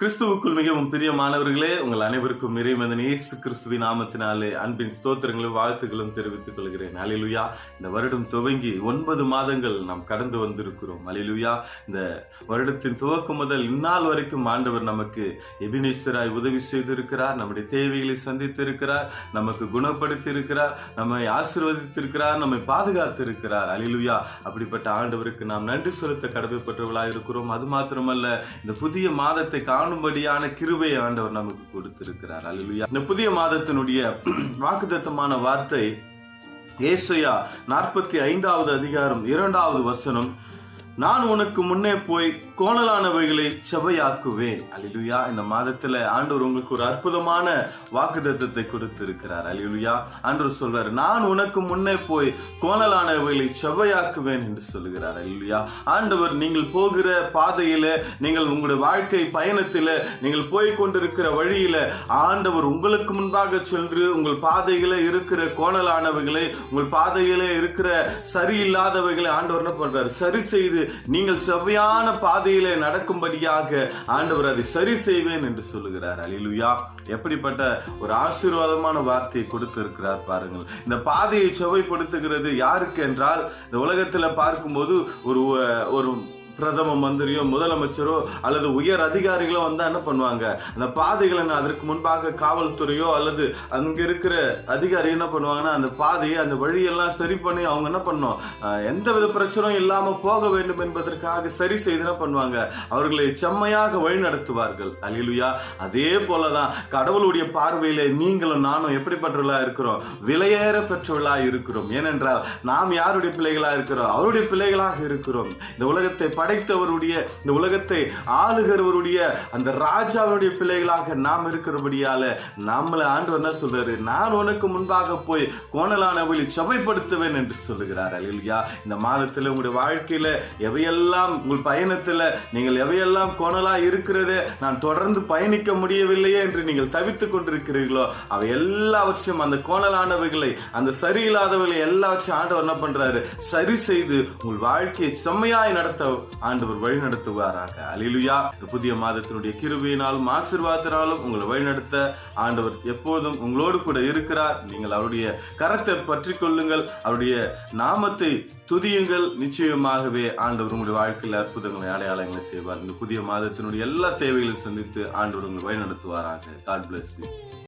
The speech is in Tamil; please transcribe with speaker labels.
Speaker 1: கிறிஸ்துவுக்குள் மிகவும் பிரியமானவர்களே உங்கள் அனைவருக்கும் இறைமதன் இயேசு கிறிஸ்துவின் நாமத்தினாலே அன்பின் ஸ்தோத்திரங்களும் வாழ்த்துக்களும் தெரிவித்துக் கொள்கிறேன். அலிலுயா இந்த வருடம் துவங்கி ஒன்பது மாதங்கள் நாம் கடந்து வந்திருக்கிறோம். அலிலுயா இந்த வருடத்தின் துவக்கம் முதல் இந்நாள் வரைக்கும் ஆண்டவர் நமக்கு எபினேஸ்வராய் உதவி செய்திருக்கிறார். நம்முடைய தேவைகளை சந்தித்திருக்கிறார். நமக்கு குணப்படுத்தி இருக்கிறார் நம்மை ஆசீர்வதித்திருக்கிறார். நம்மை பாதுகாத்து இருக்கிறார் அலிலுயா அப்படிப்பட்ட ஆண்டவருக்கு நாம் நன்றி செலுத்த கடமைப்பட்டவர்களாக இருக்கிறோம் அது மாத்திரமல்ல இந்த புதிய மாதத்தை காண காணும்படியான கிருபை ஆண்டவர் நமக்கு கொடுத்திருக்கிறார். அலுவயா இந்த புதிய மாதத்தினுடைய வாக்குதத்தமான வார்த்தை ஏசையா நாற்பத்தி ஐந்தாவது அதிகாரம் இரண்டாவது வசனம் நான் உனக்கு முன்னே போய் கோணலானவைகளை செவையாக்குவேன் அலிலுயா இந்த மாதத்துல ஆண்டவர் உங்களுக்கு ஒரு அற்புதமான வாக்குத்தத்தத்தை கொடுத்திருக்கிறார். அலிலுயா ஆண்டவர் சொல்றாரு நான் உனக்கு முன்னே போய் கோணலானவைகளை செவ்வையாக்குவேன் என்று சொல்லுகிறார். அலிலுயா ஆண்டவர் நீங்கள் போகிற பாதையில நீங்கள் உங்களுடைய வாழ்க்கை பயணத்தில நீங்கள் போய் கொண்டிருக்கிற வழியில ஆண்டவர் உங்களுக்கு முன்பாக சென்று உங்கள் பாதையில இருக்கிற கோணலானவைகளை உங்கள் பாதையில இருக்கிற சரியில்லாதவைகளை ஆண்டவர் என்ன பண்றாரு? சரி செய்து நீங்கள் செவ்வையான பாதையிலே நடக்கும்படியாக ஆண்டவர் அதை சரி செய்வேன் என்று சொல்லுகிறார். அலிலுயா எப்படிப்பட்ட ஒரு ஆசீர்வாதமான வார்த்தையை கொடுத்திருக்கிறார் பாருங்கள். இந்த பாதையை செவ்வைப்படுத்துகிறது யாருக்கு என்றால் இந்த உலகத்தில் பார்க்கும்போது ஒரு ஒரு பிரதம மந்திரியோ முதலமைச்சரோ அல்லது உயர் அதிகாரிகளோ வந்தால் என்ன பண்ணுவாங்க? அந்த பாதைகளை அதற்கு முன்பாக காவல்துறையோ அல்லது அங்க இருக்கிற அதிகாரி என்ன பண்ணுவாங்கன்னா அந்த பாதையை அந்த வழியெல்லாம் சரி பண்ணி அவங்க என்ன பண்ணும்? எந்த வித பிரச்சனையும் இல்லாமல் போக வேண்டும் என்பதற்காக சரி செய்து என்ன பண்ணுவாங்க? அவர்களை செம்மையாக வழி நடத்துவார்கள் அலிலுயா அதே போலதான் கடவுளுடைய பார்வையில் நீங்களும் நானும் எப்படிப்பட்டவர்களாக இருக்கிறோம்? விலையேற பெற்றவர்களா இருக்கிறோம். ஏனென்றால் நாம் யாருடைய பிள்ளைகளா இருக்கிறோம்? அவருடைய பிள்ளைகளாக இருக்கிறோம். இந்த உலகத்தை படைத்தவருடைய இந்த உலகத்தை ஆளுகிறவருடைய அந்த ராஜாவுடைய பிள்ளைகளாக நாம் இருக்கிறபடியால நம்மளை ஆண்டு என்ன சொல்றாரு? நான் உனக்கு முன்பாக போய் கோணலானவளை செவைப்படுத்துவேன் என்று சொல்லுகிறார். அலில்யா இந்த மாதத்துல உங்களுடைய வாழ்க்கையில எவையெல்லாம் உங்கள் பயணத்துல நீங்கள் எவையெல்லாம் கோணலா இருக்கிறதே நான் தொடர்ந்து பயணிக்க முடியவில்லையே என்று நீங்கள் தவித்துக் கொண்டிருக்கிறீர்களோ அவை எல்லாவற்றையும் அந்த கோணலானவைகளை அந்த சரியில்லாதவைகளை எல்லாவற்றையும் ஆண்டவர் என்ன பண்றாரு? சரி செய்து உங்கள் வாழ்க்கையை செம்மையாய் நடத்த ஆண்டவர் வழி நடத்துவாராக அலிலுயா புதிய மாதத்தினுடைய கிருவியினாலும் ஆசிர்வாதத்தினாலும் உங்களை வழிநடத்த ஆண்டவர் எப்போதும் உங்களோடு கூட இருக்கிறார். நீங்கள் அவருடைய கரத்தை பற்றி கொள்ளுங்கள். அவருடைய நாமத்தை துதியுங்கள். நிச்சயமாகவே ஆண்டவர் உங்களுடைய வாழ்க்கையில் அற்புதங்களை அடையாளங்களை செய்வார். இந்த புதிய மாதத்தினுடைய எல்லா தேவைகளையும் சந்தித்து ஆண்டவர் உங்களை வழிநடத்துவாராக. God plus